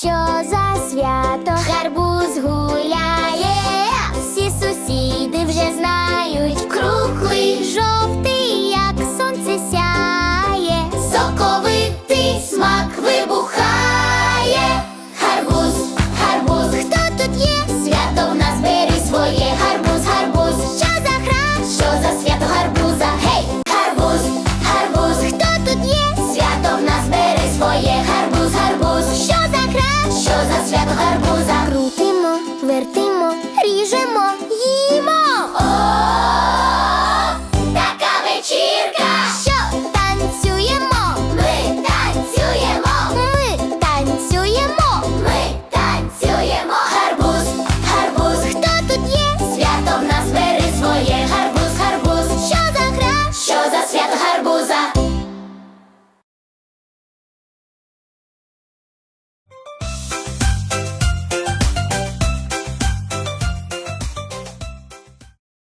Що за свято? Гарбуз гуляє, всі сусіди вже знають. Круглий жовтий, як сонце сяє, соковитий смак вибухає, гарбуз, гарбуз, хто тут є? Свято в нас бери своє, гарбуз, гарбуз, що за гра, що за свято гарбуза, гей, гарбуз, гарбуз, хто тут є? Свято в нас бери своє.